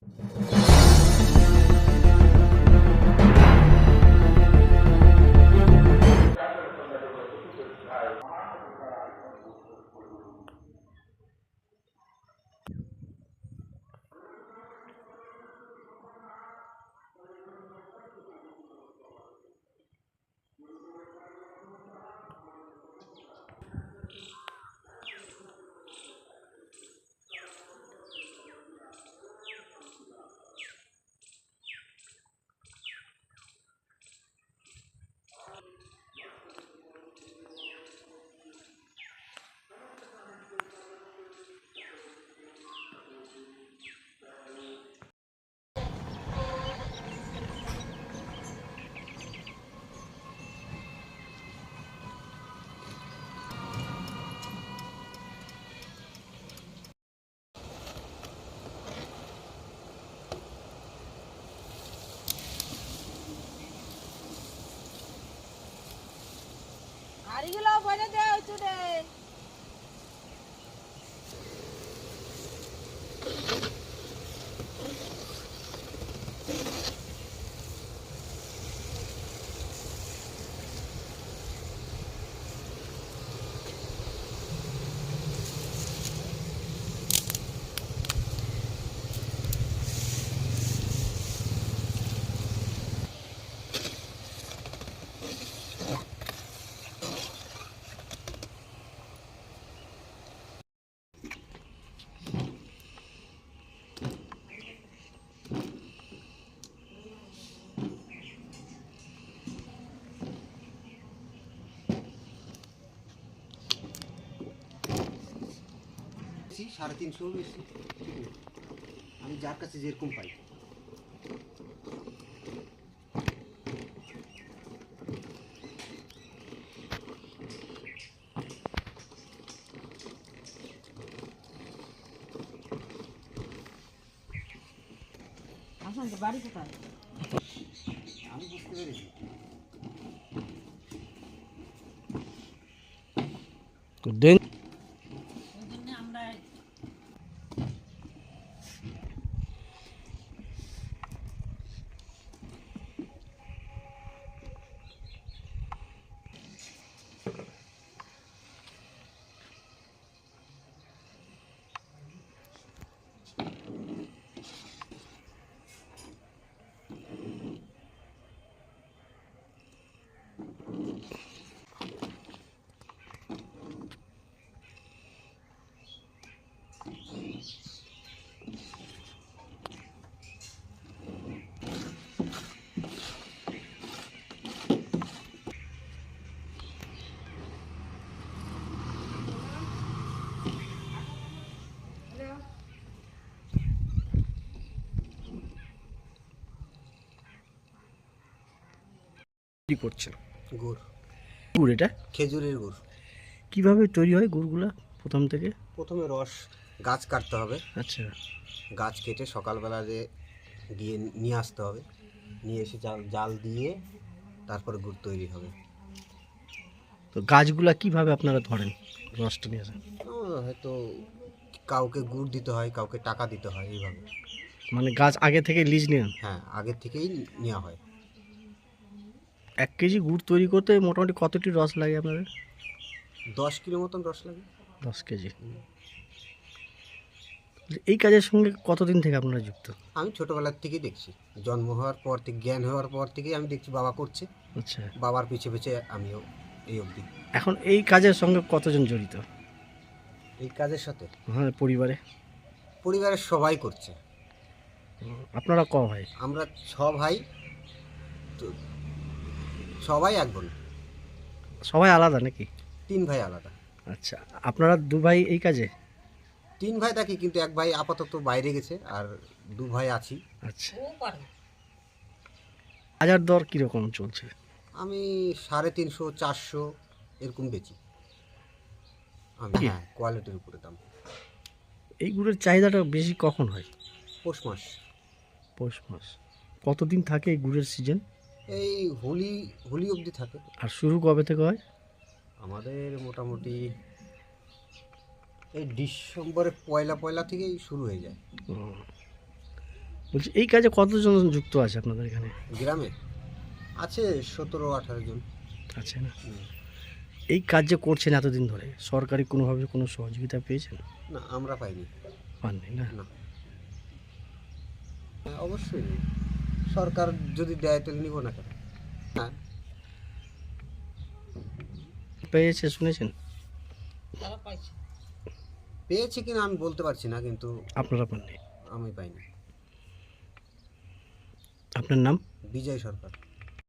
you হাড়িগুলো বলে দে চুড়ে বেশি সাড়ে তিনশো বেশি। আমি যার কাছে যেরকম পাই। তো বাড়ি কোথায়? আমি বুঝতে পেরেছি। কি করছেন? গুড়। গুড় এটা? খেজুরের গুড়। কীভাবে তৈরি হয় গুড়গুলা প্রথম থেকে? প্রথমে রস গাছ কাটতে হবে। আচ্ছা। গাছ কেটে সকালবেলা যে গিয়ে নিয়ে আসতে হবে। নিয়ে এসে জাল জাল দিয়ে তারপরে গুড় তৈরি হবে। তো গাছগুলা কীভাবে আপনারা ধরেন রসটা নিয়ে আসেন? হয়তো কাউকে গুড় দিতে হয় কাউকে টাকা দিতে হয় এইভাবে। মানে গাছ আগে থেকে লিজ নেন হ্যাঁ আগের থেকেই নেওয়া হয়। এক কেজি গুড় তৈরি করতে মোটামুটি কতটি রস লাগে আপনাদের? দশ কিলো মতন রস লাগে। দশ কেজি। এই কাজের সঙ্গে কতদিন থেকে আপনারা যুক্ত? আমি ছোটোবেলার থেকেই দেখছি। জন্ম হওয়ার পর থেকে জ্ঞান হওয়ার পর থেকেই আমি দেখছি বাবা করছে। আচ্ছা। বাবার পিছে পিছে আমিও এই অবধি। এখন এই কাজের সঙ্গে কতজন জড়িত? এই কাজের সাথে? হ্যাঁ পরিবারে? পরিবারের সবাই করছে। আপনারা ক ভাই? আমরা ছ ভাই। তো সবাই এক বোন সবাই আলাদা নাকি? তিন ভাই আলাদা। আচ্ছা আপনারা দু ভাই এই কাজে? তিন ভাই থাকি কিন্তু এক ভাই আপাতত বাইরে গেছে আর দু ভাই আছি। আচ্ছা। বাজার দর কীরকম চলছে? আমি সাড়ে তিনশো চারশো এরকম বেচি। আমি হ্যাঁ কোয়ালিটির উপরে দাম। এই গুড়ের চাহিদাটা বেশি কখন হয়? পৌষ মাস। পৌষ মাস। কতদিন থাকে এই গুড়ের সিজন এই হোলি হোলি অবধি থাকে। আর শুরু কবে থেকে হয়? আমাদের মোটামুটি এই ডিসেম্বরের পয়লা পয়লা থেকেই শুরু হয়ে যায়। বলছি এই কাজে কতজন যুক্ত আছে আপনাদের এখানে? গ্রামে? আছে সতেরো আঠারো জন। আছে না? এই কাজ যে করছেন এতদিন ধরে। সরকারি কোনোভাবে কোনো সহযোগিতা পেয়েছেন? না আমরা পাইনি। পাননি না। হ্যাঁ অবশ্যই। সরকার যদি দেয় তাহলে নিব না কেন? হ্যাঁ। পেয়েছে শুনেছেন? পেয়েছে কিনা আমি বলতে পারছি না কিন্তু আপনারা পাননি? আমি পাইনি। আপনার নাম? বিজয় সরকার।